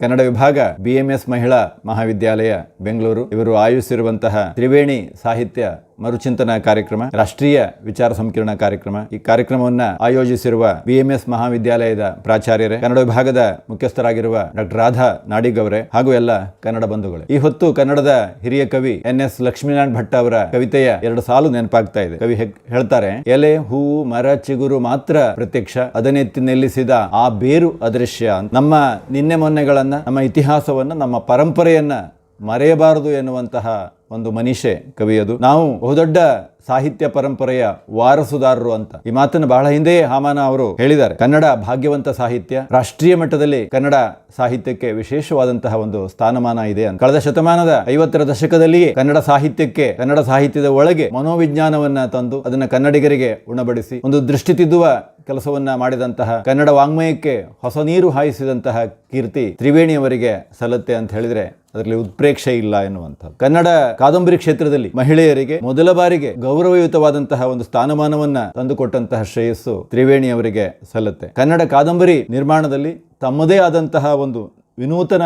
ಕನ್ನಡ ವಿಭಾಗ ಬಿಎಂಎಸ್ ಮಹಿಳಾ ಮಹಾವಿದ್ಯಾಲಯ ಬೆಂಗಳೂರು. ಇವರು ಆಯೋಜಿಸಿರುವಂತಹ ತ್ರಿವೇಣಿ ಸಾಹಿತ್ಯ ಮರುಚಿಂತನ ಕಾರ್ಯಕ್ರಮ, ರಾಷ್ಟ್ರೀಯ ವಿಚಾರ ಸಂಕಿರಣ ಕಾರ್ಯಕ್ರಮ. ಈ ಕಾರ್ಯಕ್ರಮವನ್ನ ಆಯೋಜಿಸಿರುವ ಬಿಎಂಎಸ್ ಮಹಾವಿದ್ಯಾಲಯದ ಪ್ರಾಚಾರ್ಯರೇ, ಕನ್ನಡ ವಿಭಾಗದ ಮುಖ್ಯಸ್ಥರಾಗಿರುವ ಡಾಕ್ಟರ್ ರಾಧಾ ನಾಡಿಗ್ ಅವರೇ, ಹಾಗೂ ಎಲ್ಲ ಕನ್ನಡ ಬಂಧುಗಳು. ಈ ಹೊತ್ತು ಕನ್ನಡದ ಹಿರಿಯ ಕವಿ ಎನ್ ಎಸ್ ಲಕ್ಷ್ಮೀನಾರಾಯಣ ಭಟ್ ಅವರ ಕವಿತೆಯ ಎರಡು ಸಾಲು ನೆನಪಾಗ್ತಾ ಇದೆ. ಕವಿ ಹೇಳ್ತಾರೆ, ಎಲೆ ಹೂವು ಮರ, ಚಿಗುರು ಮಾತ್ರ ಪ್ರತ್ಯಕ್ಷ. ಅದನ್ನೆತ್ತಿ ನಿಲ್ಲಿಸಿದ ಆ ಬೇರು ಅದೃಶ್ಯ. ನಮ್ಮ ನಿನ್ನೆ ಮೊನ್ನೆಗಳನ್ನ, ನಮ್ಮ ಇತಿಹಾಸವನ್ನ, ನಮ್ಮ ಪರಂಪರೆಯನ್ನ ಮರೆಯಬಾರದು ಎನ್ನುವಂತಹ ಒಂದು ಮನೀಷೆ ಕವಿಯದು. ನಾವು ಬಹುದೊಡ್ಡ ಸಾಹಿತ್ಯ ಪರಂಪರೆಯ ವಾರಸುದಾರರು ಅಂತ. ಈ ಮಾತನ್ನು ಬಹಳ ಹಿಂದೆಯೇ ಹಾಮಾನ ಅವರು ಹೇಳಿದ್ದಾರೆ. ಕನ್ನಡ ಭಾಗ್ಯವಂತ ಸಾಹಿತ್ಯ, ರಾಷ್ಟ್ರೀಯ ಮಟ್ಟದಲ್ಲಿ ಕನ್ನಡ ಸಾಹಿತ್ಯಕ್ಕೆ ವಿಶೇಷವಾದಂತಹ ಒಂದು ಸ್ಥಾನಮಾನ ಇದೆ ಅಂತ. ಕಳೆದ ಶತಮಾನದ ಐವತ್ತರ ದಶಕದಲ್ಲಿಯೇ ಕನ್ನಡ ಸಾಹಿತ್ಯಕ್ಕೆ, ಕನ್ನಡ ಸಾಹಿತ್ಯದ ಒಳಗೆ ಮನೋವಿಜ್ಞಾನವನ್ನ ತಂದು ಅದನ್ನ ಕನ್ನಡಿಗರಿಗೆ ಉಣಬಡಿಸಿ, ಒಂದು ದೃಷ್ಟಿ ತಿದ್ದುವ ಕೆಲಸವನ್ನ ಮಾಡಿದಂತಹ ಕನ್ನಡ ವಾಂಗ್ಮಯಕ್ಕೆ ಹೊಸ ನೀರು ಹಾಯಿಸಿದಂತಹ ಕೀರ್ತಿ ತ್ರಿವೇಣಿಯವರಿಗೆ ಸಲ್ಲತ್ತೆ ಅಂತ ಹೇಳಿದ್ರೆ ಅದರಲ್ಲಿ ಉತ್ಪ್ರೇಕ್ಷೆ ಇಲ್ಲ ಎನ್ನುವಂಥದ್ದು. ಕನ್ನಡ ಕಾದಂಬರಿ ಕ್ಷೇತ್ರದಲ್ಲಿ ಮಹಿಳೆಯರಿಗೆ ಮೊದಲ ಬಾರಿಗೆ ಗೌರವಯುತವಾದಂತಹ ಒಂದು ಸ್ಥಾನಮಾನವನ್ನ ತಂದುಕೊಟ್ಟಂತಹ ಶ್ರೇಯಸ್ಸು ತ್ರಿವೇಣಿ ಅವರಿಗೆ ಸಲ್ಲತ್ತೆ. ಕನ್ನಡ ಕಾದಂಬರಿ ನಿರ್ಮಾಣದಲ್ಲಿ ತಮ್ಮದೇ ಆದಂತಹ ಒಂದು ವಿನೂತನ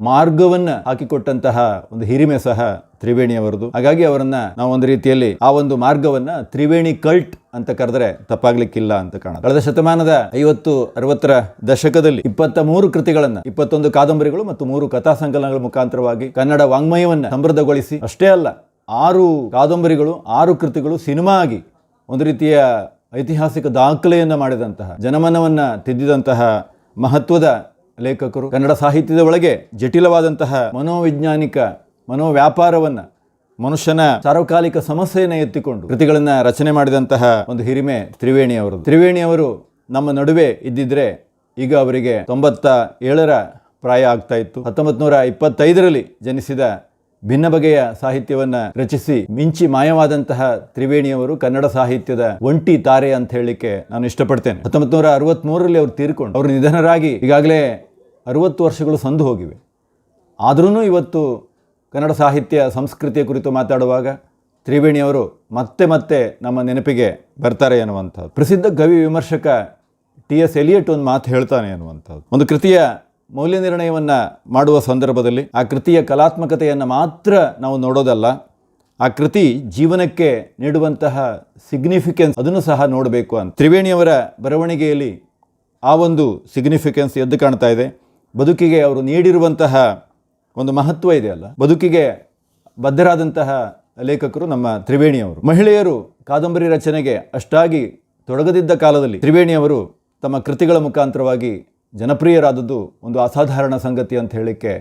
ಮಾರ್ಗವನ್ನ ಹಾಕಿಕೊಟ್ಟಂತಹ ಒಂದು ಹಿರಿಮೆ ಸಹ ತ್ರಿವೇಣಿಯವರದು ಹಾಗಾಗಿ ಅವರನ್ನ ನಾವು ಒಂದು ರೀತಿಯಲ್ಲಿ ಆ ಒಂದು ಮಾರ್ಗವನ್ನ ತ್ರಿವೇಣಿ ಕಲ್ಟ್ ಅಂತ ಕರೆದ್ರೆ ತಪ್ಪಾಗ್ಲಿಕ್ಕಿಲ್ಲ ಅಂತ ಕಾಣ ಕಳೆದ ಶತಮಾನದ ಐವತ್ತು, ಅರವತ್ತರ ದಶಕದಲ್ಲಿ ಇಪ್ಪತ್ತ ಮೂರು ಕೃತಿಗಳನ್ನ, ಇಪ್ಪತ್ತೊಂದು ಕಾದಂಬರಿಗಳು ಮತ್ತು ಮೂರು ಕಥಾ ಸಂಕಲನಗಳ ಮುಖಾಂತರವಾಗಿ ಕನ್ನಡ ವಾಂಗ್ಮಯವನ್ನ ಸಮೃದ್ಧಗೊಳಿಸಿ, ಅಷ್ಟೇ ಅಲ್ಲ, ಆರು ಕಾದಂಬರಿಗಳು, ಆರು ಕೃತಿಗಳು ಸಿನಿಮಾ ಆಗಿ ಒಂದು ರೀತಿಯ ಐತಿಹಾಸಿಕ ದಾಖಲೆಯನ್ನ ಮಾಡಿದಂತಹ, ಜನಮನವನ್ನ ತಿದ್ದಿದಂತಹ ಮಹತ್ವದ ಲೇಖಕರು ಕನ್ನಡ ಸಾಹಿತ್ಯದ ಒಳಗೆ ಜಟಿಲವಾದಂತಹ ಮನೋವಿಜ್ಞಾನಿಕ, ಮನೋವ್ಯಾಪಾರವನ್ನು, ಮನುಷ್ಯನ ಸಾರ್ವಕಾಲಿಕ ಸಮಸ್ಯೆಯನ್ನು ಎತ್ತಿಕೊಂಡು ಕೃತಿಗಳನ್ನು ರಚನೆ ಮಾಡಿದಂತಹ ಒಂದು ಹಿರಿಮೆ ತ್ರಿವೇಣಿ ಅವರು. ತ್ರಿವೇಣಿ ಅವರು ನಮ್ಮ ನಡುವೆ ಇದ್ದಿದ್ರೆ ಈಗ ಅವರಿಗೆ ತೊಂಬತ್ತ ಏಳರ ಪ್ರಾಯ ಆಗ್ತಾ ಇತ್ತು. ಹತ್ತೊಂಬತ್ತು ನೂರ ಇಪ್ಪತ್ತೈದರಲ್ಲಿ ಜನಿಸಿದ ಭಿನ್ನ ಬಗೆಯ ಸಾಹಿತ್ಯವನ್ನ ರಚಿಸಿ ಮಿಂಚಿ ಮಾಯವಾದಂತಹ ತ್ರಿವೇಣಿಯವರು ಕನ್ನಡ ಸಾಹಿತ್ಯದ ಒಂಟಿ ತಾರೆ ಅಂತ ಹೇಳಲಿಕ್ಕೆ ನಾನು ಇಷ್ಟಪಡ್ತೇನೆ. ಹತ್ತೊಂಬತ್ತು ನೂರ ಅರವತ್ತ್ಮೂರರಲ್ಲಿ ಅವರು ತೀರ್ಕೊಂಡು ಅವರು ನಿಧನರಾಗಿ ಈಗಾಗಲೇ ಅರವತ್ತು ವರ್ಷಗಳು ಸಂದು ಹೋಗಿವೆ. ಆದ್ರೂ ಇವತ್ತು ಕನ್ನಡ ಸಾಹಿತ್ಯ ಸಂಸ್ಕೃತಿಯ ಕುರಿತು ಮಾತಾಡುವಾಗ ತ್ರಿವೇಣಿಯವರು ಮತ್ತೆ ಮತ್ತೆ ನಮ್ಮ ನೆನಪಿಗೆ ಬರ್ತಾರೆ ಎನ್ನುವಂಥದ್ದು. ಪ್ರಸಿದ್ಧ ಕವಿ ವಿಮರ್ಶಕ ಟಿ ಎಸ್ ಎಲಿಯಟ್ ಒಂದು ಮಾತು ಹೇಳ್ತಾನೆ ಅನ್ನುವಂಥದ್ದು ಒಂದು ಕೃತಿಯ ಮೌಲ್ಯ ನಿರ್ಣಯವನ್ನು ಮಾಡುವ ಸಂದರ್ಭದಲ್ಲಿ ಆ ಕೃತಿಯ ಕಲಾತ್ಮಕತೆಯನ್ನು ಮಾತ್ರ ನಾವು ನೋಡೋದಲ್ಲ, ಆ ಕೃತಿ ಜೀವನಕ್ಕೆ ನೀಡುವಂತಹ ಸಿಗ್ನಿಫಿಕೆನ್ಸ್ ಅದನ್ನು ಸಹ ನೋಡಬೇಕು ಅಂತ. ತ್ರಿವೇಣಿಯವರ ಬರವಣಿಗೆಯಲ್ಲಿ ಆ ಒಂದು ಸಿಗ್ನಿಫಿಕೆನ್ಸ್ ಎದ್ದು ಕಾಣ್ತಾ ಇದೆ. ಬದುಕಿಗೆ ಅವರು ನೀಡಿರುವಂತಹ ಒಂದು ಮಹತ್ವ ಇದೆಯಲ್ಲ ಬದುಕಿಗೆ ಬದ್ಧರಾದಂತಹ ಲೇಖಕರು ನಮ್ಮ ತ್ರಿವೇಣಿಯವರು. ಮಹಿಳೆಯರು ಕಾದಂಬರಿ ರಚನೆಗೆ ಅಷ್ಟಾಗಿ ತೊಡಗದಿದ್ದ ಕಾಲದಲ್ಲಿ ತ್ರಿವೇಣಿಯವರು ತಮ್ಮ ಕೃತಿಗಳ ಮುಖಾಂತರವಾಗಿ ಜನಪ್ರಿಯರಾದದ್ದು ಒಂದು ಅಸಾಧಾರಣ ಸಂಗತಿ ಅಂತ ಹೇಳಲಿಕ್ಕೆ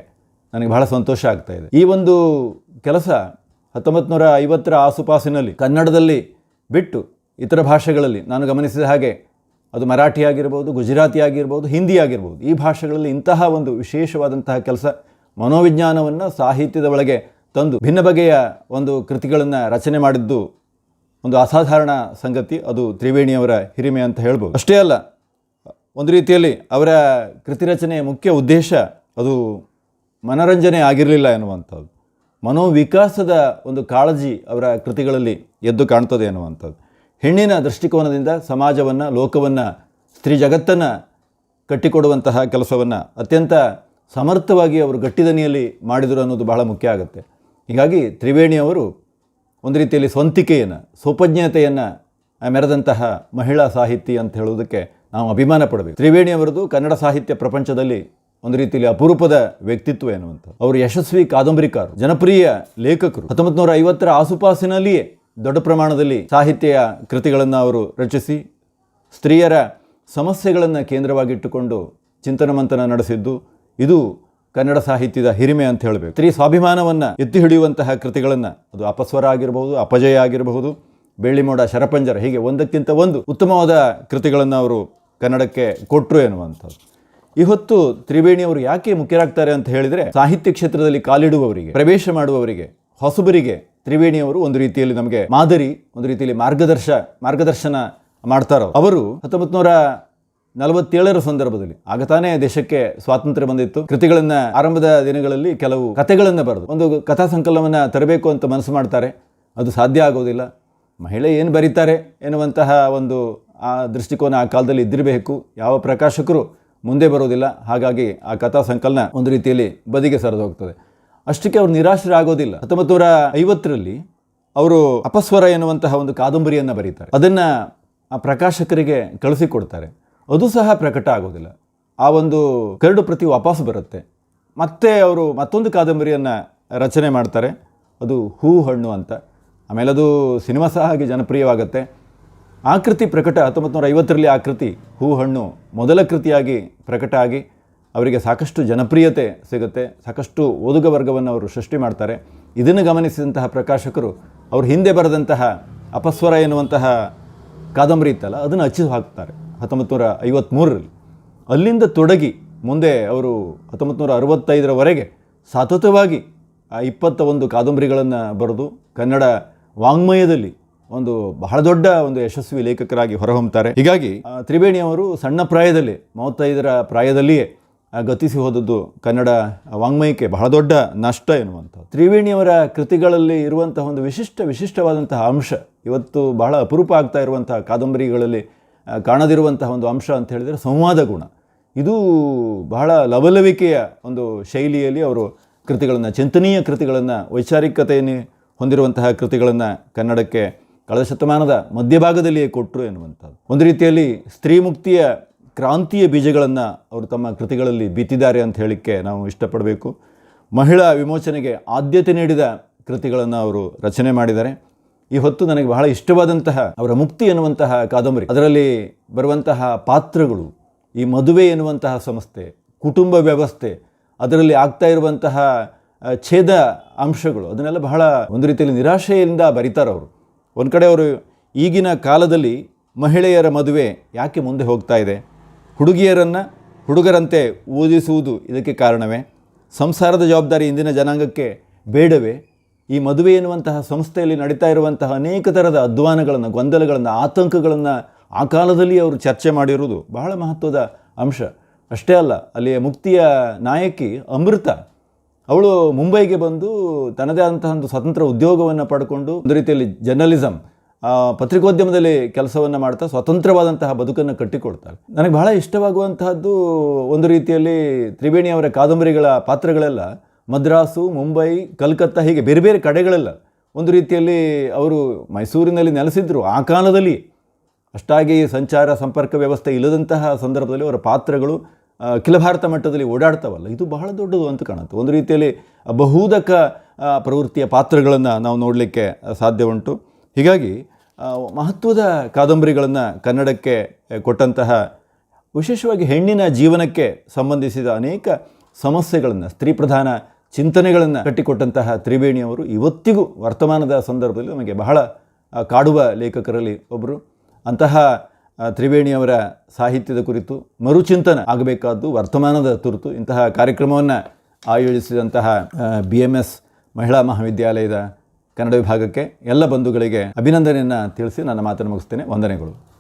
ನನಗೆ ಬಹಳ ಸಂತೋಷ ಆಗ್ತಾ ಇದೆ. ಈ ಒಂದು ಕೆಲಸ ಹತ್ತೊಂಬತ್ತು ನೂರ ಐವತ್ತರ ಆಸುಪಾಸಿನಲ್ಲಿ ಕನ್ನಡದಲ್ಲಿ ಬಿಟ್ಟು ಇತರ ಭಾಷೆಗಳಲ್ಲಿ ನಾನು ಗಮನಿಸಿದ ಹಾಗೆ ಅದು ಮರಾಠಿ ಆಗಿರ್ಬೋದು, ಗುಜರಾತಿ ಆಗಿರ್ಬೋದು, ಹಿಂದಿ ಆಗಿರ್ಬೋದು, ಈ ಭಾಷೆಗಳಲ್ಲಿ ಇಂತಹ ಒಂದು ವಿಶೇಷವಾದಂತಹ ಕೆಲಸ ಮನೋವಿಜ್ಞಾನವನ್ನು ಸಾಹಿತ್ಯದ ಒಳಗೆ ತಂದು ಭಿನ್ನ ಬಗೆಯ ಒಂದು ಕೃತಿಗಳನ್ನು ರಚನೆ ಮಾಡಿದ್ದು ಒಂದು ಅಸಾಧಾರಣ ಸಂಗತಿ. ಅದು ತ್ರಿವೇಣಿಯವರ ಹಿರಿಮೆ ಅಂತ ಹೇಳ್ಬೋದು. ಅಷ್ಟೇ ಅಲ್ಲ ಒಂದು ರೀತಿಯಲ್ಲಿ ಅವರ ಕೃತಿ ರಚನೆಯ ಮುಖ್ಯ ಉದ್ದೇಶ ಅದು ಮನರಂಜನೆ ಆಗಿರಲಿಲ್ಲ ಎನ್ನುವಂಥದ್ದು. ಮನೋವಿಕಾಸದ ಒಂದು ಕಾಳಜಿ ಅವರ ಕೃತಿಗಳಲ್ಲಿ ಎದ್ದು ಕಾಣ್ತದೆ ಎನ್ನುವಂಥದ್ದು. ಹೆಣ್ಣಿನ ದೃಷ್ಟಿಕೋನದಿಂದ ಸಮಾಜವನ್ನು, ಲೋಕವನ್ನು, ಸ್ತ್ರೀ ಜಗತ್ತನ್ನು ಕಟ್ಟಿಕೊಡುವಂತಹ ಕೆಲಸವನ್ನು ಅತ್ಯಂತ ಸಮರ್ಥವಾಗಿ ಅವರು ಗಟ್ಟಿದನಿಯಲ್ಲಿ ಮಾಡಿದರು ಅನ್ನೋದು ಬಹಳ ಮುಖ್ಯ ಆಗುತ್ತೆ. ಹೀಗಾಗಿ ತ್ರಿವೇಣಿಯವರು ಒಂದು ರೀತಿಯಲ್ಲಿ ಸ್ವಂತಿಕೆಯನ್ನು, ಸೋಪಜ್ಞತೆಯನ್ನು ಮೆರೆದಂತಹ ಮಹಿಳಾ ಸಾಹಿತಿ ಅಂತ ಹೇಳುವುದಕ್ಕೆ ನಾವು ಅಭಿಮಾನ ಪಡಬೇಕು ತ್ರಿವೇಣಿಯವರದು ಕನ್ನಡ ಸಾಹಿತ್ಯ ಪ್ರಪಂಚದಲ್ಲಿ ಒಂದು ರೀತಿಯಲ್ಲಿ ಅಪರೂಪದ ವ್ಯಕ್ತಿತ್ವ ಎನ್ನುವಂಥ ಅವರು ಯಶಸ್ವಿ ಕಾದಂಬರಿಕಾರ, ಜನಪ್ರಿಯ ಲೇಖಕರು. ಹತ್ತೊಂಬತ್ತು ನೂರ ಐವತ್ತರ ಆಸುಪಾಸಿನಲ್ಲಿಯೇ ದೊಡ್ಡ ಪ್ರಮಾಣದಲ್ಲಿ ಸಾಹಿತ್ಯ ಕೃತಿಗಳನ್ನು ಅವರು ರಚಿಸಿ, ಸ್ತ್ರೀಯರ ಸಮಸ್ಯೆಗಳನ್ನು ಕೇಂದ್ರವಾಗಿಟ್ಟುಕೊಂಡು ಚಿಂತನ ಮಂಥನ ನಡೆಸಿದ್ದು, ಇದು ಕನ್ನಡ ಸಾಹಿತ್ಯದ ಹಿರಿಮೆ ಅಂತ ಹೇಳಬೇಕು. ಸ್ತ್ರೀ ಸ್ವಾಭಿಮಾನವನ್ನು ಎತ್ತಿ ಹಿಡಿಯುವಂತಹ ಕೃತಿಗಳನ್ನು, ಅದು ಅಪಸ್ವರ ಆಗಿರಬಹುದು, ಅಪಜಯ ಆಗಿರಬಹುದು, ಬೆಳ್ಳಿಮೋಡ, ಶರಪಂಜರ, ಹೀಗೆ ಒಂದಕ್ಕಿಂತ ಒಂದು ಉತ್ತಮವಾದ ಕೃತಿಗಳನ್ನು ಅವರು ಕನ್ನಡಕ್ಕೆ ಕೊಟ್ಟರು ಎನ್ನುವಂಥದ್ದು. ಇವತ್ತು ತ್ರಿವೇಣಿಯವರು ಯಾಕೆ ಮುಖ್ಯರಾಗ್ತಾರೆ ಅಂತ ಹೇಳಿದರೆ ಸಾಹಿತ್ಯ ಕ್ಷೇತ್ರದಲ್ಲಿ ಕಾಲಿಡುವವರಿಗೆ, ಪ್ರವೇಶ ಮಾಡುವವರಿಗೆ, ಹೊಸಬರಿಗೆ ತ್ರಿವೇಣಿಯವರು ಒಂದು ರೀತಿಯಲ್ಲಿ ನಮಗೆ ಮಾದರಿ, ಒಂದು ರೀತಿಯಲ್ಲಿ ಮಾರ್ಗದರ್ಶ, ಮಾರ್ಗದರ್ಶನ ಮಾಡ್ತಾರೋ ಅವರು ಹತ್ತೊಂಬತ್ತು ನೂರ ನಲವತ್ತೇಳರ ಸಂದರ್ಭದಲ್ಲಿ, ಆಗ ತಾನೇ ದೇಶಕ್ಕೆ ಸ್ವಾತಂತ್ರ್ಯ ಬಂದಿತ್ತು. ಕೃತಿಗಳನ್ನು ಆರಂಭದ ದಿನಗಳಲ್ಲಿ ಕೆಲವು ಕಥೆಗಳನ್ನು ಬರೆದು, ಒಂದು ಕಥಾ ಸಂಕಲನವನ್ನು ತರಬೇಕು ಅಂತ ಮನಸ್ಸು ಮಾಡ್ತಾರೆ. ಅದು ಸಾಧ್ಯ ಆಗೋದಿಲ್ಲ. ಮಹಿಳೆ ಏನು ಬರೀತಾರೆ ಎನ್ನುವಂತಹ ಒಂದು ಆ ದೃಷ್ಟಿಕೋನ ಆ ಕಾಲದಲ್ಲಿ ಇದ್ದಿರಬೇಕು. ಯಾವ ಪ್ರಕಾಶಕರು ಮುಂದೆ ಬರೋದಿಲ್ಲ ಹಾಗಾಗಿ ಆ ಕಥಾ ಸಂಕಲನ ಒಂದು ರೀತಿಯಲ್ಲಿ ಬದಿಗೆ ಸರಿದು ಹೋಗ್ತದೆ. ಅಷ್ಟಕ್ಕೆ ಅವರು ನಿರಾಶರಾಗೋದಿಲ್ಲ ಹತ್ತೊಂಬತ್ತು ನೂರ ಐವತ್ತರಲ್ಲಿ ಅವರು ಅಪಸ್ವರ ಎನ್ನುವಂತಹ ಒಂದು ಕಾದಂಬರಿಯನ್ನು ಬರೀತಾರೆ. ಅದನ್ನು ಆ ಪ್ರಕಾಶಕರಿಗೆ ಕಳಿಸಿಕೊಡ್ತಾರೆ. ಅದು ಸಹ ಪ್ರಕಟ ಆಗೋದಿಲ್ಲ. ಆ ಒಂದು ಕರಡು ಪ್ರತಿ ವಾಪಸ್ ಬರುತ್ತೆ. ಮತ್ತೆ ಅವರು ಮತ್ತೊಂದು ಕಾದಂಬರಿಯನ್ನು ರಚನೆ ಮಾಡ್ತಾರೆ. ಅದು ಹೂ ಹಣ್ಣು ಅಂತ. ಆಮೇಲೆ ಅದು ಸಿನಿಮಾ ಸಹ ಹಾಗೆ ಜನಪ್ರಿಯವಾಗುತ್ತೆ. ಆ ಕೃತಿ ಪ್ರಕಟ ಹತ್ತೊಂಬತ್ತು ನೂರ ಐವತ್ತರಲ್ಲಿ ಆ ಕೃತಿ ಹೂ, ಹಣ್ಣು ಮೊದಲ ಕೃತಿಯಾಗಿ ಪ್ರಕಟ ಆಗಿ ಅವರಿಗೆ ಸಾಕಷ್ಟು ಜನಪ್ರಿಯತೆ ಸಿಗುತ್ತೆ, ಸಾಕಷ್ಟು ಓದುಗ ವರ್ಗವನ್ನು ಅವರು ಸೃಷ್ಟಿ ಮಾಡ್ತಾರೆ. ಇದನ್ನು ಗಮನಿಸಿದಂತಹ ಪ್ರಕಾಶಕರು, ಅವರು ಹಿಂದೆ ಬರೆದಂತಹ ಅಪಸ್ವರ ಎನ್ನುವಂತಹ ಕಾದಂಬರಿ ಇತ್ತಲ್ಲ, ಅದನ್ನು ಹಚ್ಚಿ ಹಾಕ್ತಾರೆ ಹತ್ತೊಂಬತ್ತು ನೂರ ಅಲ್ಲಿಂದ ತೊಡಗಿ ಮುಂದೆ ಅವರು ಹತ್ತೊಂಬತ್ತು ನೂರ ಅರವತ್ತೈದರವರೆಗೆ ಸತತವಾಗಿ ಆ ಇಪ್ಪತ್ತ ಒಂದು ಕಾದಂಬರಿಗಳನ್ನು ಬರೆದು ಕನ್ನಡ ವಾಂಗ್ಮಯದಲ್ಲಿ ಒಂದು ಬಹಳ ದೊಡ್ಡ ಒಂದು ಯಶಸ್ವಿ ಲೇಖಕರಾಗಿ ಹೊರಹೊಮ್ಮುತ್ತಾರೆ ಹೀಗಾಗಿ ತ್ರಿವೇಣಿ ಅವರು ಸಣ್ಣ ಪ್ರಾಯದಲ್ಲಿ, ಮೂವತ್ತೈದರ ಪ್ರಾಯದಲ್ಲಿಯೇ ಗತಿಸಿ ಹೋದದ್ದು ಕನ್ನಡ ವಾಂಗ್ಮಯಕ್ಕೆ ಬಹಳ ದೊಡ್ಡ ನಷ್ಟ ಎನ್ನುವಂಥದ್ದು. ತ್ರಿವೇಣಿಯವರ ಕೃತಿಗಳಲ್ಲಿ ಇರುವಂತಹ ಒಂದು ವಿಶಿಷ್ಟ, ವಿಶಿಷ್ಟವಾದಂತಹ ಅಂಶ, ಇವತ್ತು ಬಹಳ ಅಪರೂಪ ಆಗ್ತಾ ಇರುವಂತಹ ಕಾದಂಬರಿಗಳಲ್ಲಿ ಕಾಣದಿರುವಂತಹ ಒಂದು ಅಂಶ ಅಂತ ಹೇಳಿದರೆ ಸಂವಾದ ಗುಣ. ಇದು ಬಹಳ ಲವಲವಿಕೆಯ ಒಂದು ಶೈಲಿಯಲ್ಲಿ ಅವರು ಕೃತಿಗಳನ್ನು, ಚಿಂತನೀಯ ಕೃತಿಗಳನ್ನು, ವೈಚಾರಿಕತೆಯನ್ನು ಹೊಂದಿರುವಂತಹ ಕೃತಿಗಳನ್ನು ಕನ್ನಡಕ್ಕೆ ಕಳೆದ ಶತಮಾನದ ಮಧ್ಯಭಾಗದಲ್ಲಿಯೇ ಕೊಟ್ಟರು ಎನ್ನುವಂಥದ್ದು. ಒಂದು ರೀತಿಯಲ್ಲಿ ಸ್ತ್ರೀ ಮುಕ್ತಿಯ ಕ್ರಾಂತಿಯ ಬೀಜಗಳನ್ನು ಅವರು ತಮ್ಮ ಕೃತಿಗಳಲ್ಲಿ ಬಿತ್ತಿದ್ದಾರೆ ಅಂತ ಹೇಳಲಿಕ್ಕೆ ನಾವು ಇಷ್ಟಪಡಬೇಕು. ಮಹಿಳಾ ವಿಮೋಚನೆಗೆ ಆದ್ಯತೆ ನೀಡಿದ ಕೃತಿಗಳನ್ನು ಅವರು ರಚನೆ ಮಾಡಿದ್ದಾರೆ. ಈ ಹೊತ್ತು ನನಗೆ ಬಹಳ ಇಷ್ಟವಾದಂತಹ ಅವರ ಮುಕ್ತಿ ಎನ್ನುವಂತಹ ಕಾದಂಬರಿ. ಅದರಲ್ಲಿ ಬರುವಂತಹ ಪಾತ್ರಗಳು, ಈ ಮದುವೆ ಎನ್ನುವಂತಹ ಸಂಸ್ಥೆ ಕುಟುಂಬ ವ್ಯವಸ್ಥೆ, ಅದರಲ್ಲಿ ಆಗ್ತಾ ಇರುವಂತಹ ಛೇದ ಅಂಶಗಳು, ಅದನ್ನೆಲ್ಲ ಬಹಳ ಒಂದು ರೀತಿಯಲ್ಲಿ ನಿರಾಶೆಯಿಂದ ಬರೀತಾರೆ ಅವರು. ಒಂದು ಕಡೆ ಅವರು ಈಗಿನ ಕಾಲದಲ್ಲಿ ಮಹಿಳೆಯರ ಮದುವೆ ಯಾಕೆ ಮುಂದೆ ಹೋಗ್ತಾ ಇದೆ? ಹುಡುಗಿಯರನ್ನು ಹುಡುಗರಂತೆ ಓದಿಸುವುದು ಇದಕ್ಕೆ ಕಾರಣವೇ? ಸಂಸಾರದ ಜವಾಬ್ದಾರಿ ಇಂದಿನ ಜನಾಂಗಕ್ಕೆ ಬೇಡವೇ? ಈ ಮದುವೆ ಎನ್ನುವಂತಹ ಸಂಸ್ಥೆಯಲ್ಲಿ ನಡೀತಾ ಇರುವಂತಹ ಅನೇಕ ಥರದ ಅಧ್ವಾನಗಳನ್ನು, ಗೊಂದಲಗಳನ್ನು, ಆತಂಕಗಳನ್ನು ಆ ಕಾಲದಲ್ಲಿ ಅವರು ಚರ್ಚೆ ಮಾಡಿರುವುದು ಬಹಳ ಮಹತ್ವದ ಅಂಶ. ಅಷ್ಟೇ ಅಲ್ಲ, ಅಲ್ಲಿಯ ಮುಕ್ತಿಯ ನಾಯಕಿ ಅಮೃತ ಅವಳು ಮುಂಬೈಗೆ ಬಂದು ತನ್ನದೇ ಆದಂತಹ ಒಂದು ಸ್ವತಂತ್ರ ಉದ್ಯೋಗವನ್ನು ಪಡ್ಕೊಂಡು ಒಂದು ರೀತಿಯಲ್ಲಿ ಜರ್ನಲಿಸಮ್ ಪತ್ರಿಕೋದ್ಯಮದಲ್ಲಿ ಕೆಲಸವನ್ನು ಮಾಡ್ತಾ ಸ್ವತಂತ್ರವಾದಂತಹ ಬದುಕನ್ನು ಕಟ್ಟಿಕೊಡ್ತಾಳೆ ನನಗೆ ಬಹಳ ಇಷ್ಟವಾಗುವಂತಹದ್ದು ಒಂದು ರೀತಿಯಲ್ಲಿ ತ್ರಿವೇಣಿ ಅವರ ಕಾದಂಬರಿಗಳ ಪಾತ್ರಗಳೆಲ್ಲ. ಮದ್ರಾಸು, ಮುಂಬೈ, ಕಲ್ಕತ್ತಾ ಹೀಗೆ ಬೇರೆ ಬೇರೆ ಕಡೆಗಳೆಲ್ಲ ಒಂದು ರೀತಿಯಲ್ಲಿ ಅವರು ಮೈಸೂರಿನಲ್ಲಿ ನೆಲೆಸಿದ್ರು. ಆ ಕಾಲದಲ್ಲಿ ಅಷ್ಟಾಗಿ ಸಂಚಾರ, ಸಂಪರ್ಕ ವ್ಯವಸ್ಥೆ ಇಲ್ಲದಂತಹ ಸಂದರ್ಭದಲ್ಲಿ ಅವರ ಪಾತ್ರಗಳು ಅಖಿಲ ಭಾರತ ಮಟ್ಟದಲ್ಲಿ ಓಡಾಡ್ತಾವಲ್ಲ, ಇದು ಬಹಳ ದೊಡ್ಡದು ಅಂತ ಕಾಣುತ್ತೆ. ಒಂದು ರೀತಿಯಲ್ಲಿ ಬಹುದಕ ಪ್ರವೃತ್ತಿಯ ಪಾತ್ರಗಳನ್ನು ನಾವು ನೋಡಲಿಕ್ಕೆ ಸಾಧ್ಯ ಉಂಟು ಹೀಗಾಗಿ ಮಹತ್ವದ ಕಾದಂಬರಿಗಳನ್ನು ಕನ್ನಡಕ್ಕೆ ಕೊಟ್ಟಂತಹ, ವಿಶೇಷವಾಗಿ ಹೆಣ್ಣಿನ ಜೀವನಕ್ಕೆ ಸಂಬಂಧಿಸಿದ ಅನೇಕ ಸಮಸ್ಯೆಗಳನ್ನು, ಸ್ತ್ರೀ ಪ್ರಧಾನ ಚಿಂತನೆಗಳನ್ನು ಕಟ್ಟಿಕೊಟ್ಟಂತಹ ತ್ರಿವೇಣಿಯವರು ಇವತ್ತಿಗೂ ವರ್ತಮಾನದ ಸಂದರ್ಭದಲ್ಲಿ ನಮಗೆ ಬಹಳ ಕಾಡುವ ಲೇಖಕರಲ್ಲಿ ಒಬ್ಬರು ಅಂತಹ ತ್ರಿವೇಣಿಯವರ ಸಾಹಿತ್ಯದ ಕುರಿತು ಮರುಚಿಂತನ ಆಗಬೇಕಾದ್ದು ವರ್ತಮಾನದ ತುರ್ತು. ಇಂತಹ ಕಾರ್ಯಕ್ರಮವನ್ನು ಆಯೋಜಿಸಿದಂತಹ ಬಿ ಎಂ ಎಸ್ ಮಹಿಳಾ ಮಹಾವಿದ್ಯಾಲಯದ ಕನ್ನಡ ವಿಭಾಗಕ್ಕೆ ಎಲ್ಲ ಬಂಧುಗಳಿಗೆ ಅಭಿನಂದನೆಯನ್ನು ತಿಳಿಸಿ ನನ್ನ ಮಾತನ್ನು ಮುಗಿಸ್ತೇನೆ. ವಂದನೆಗಳು.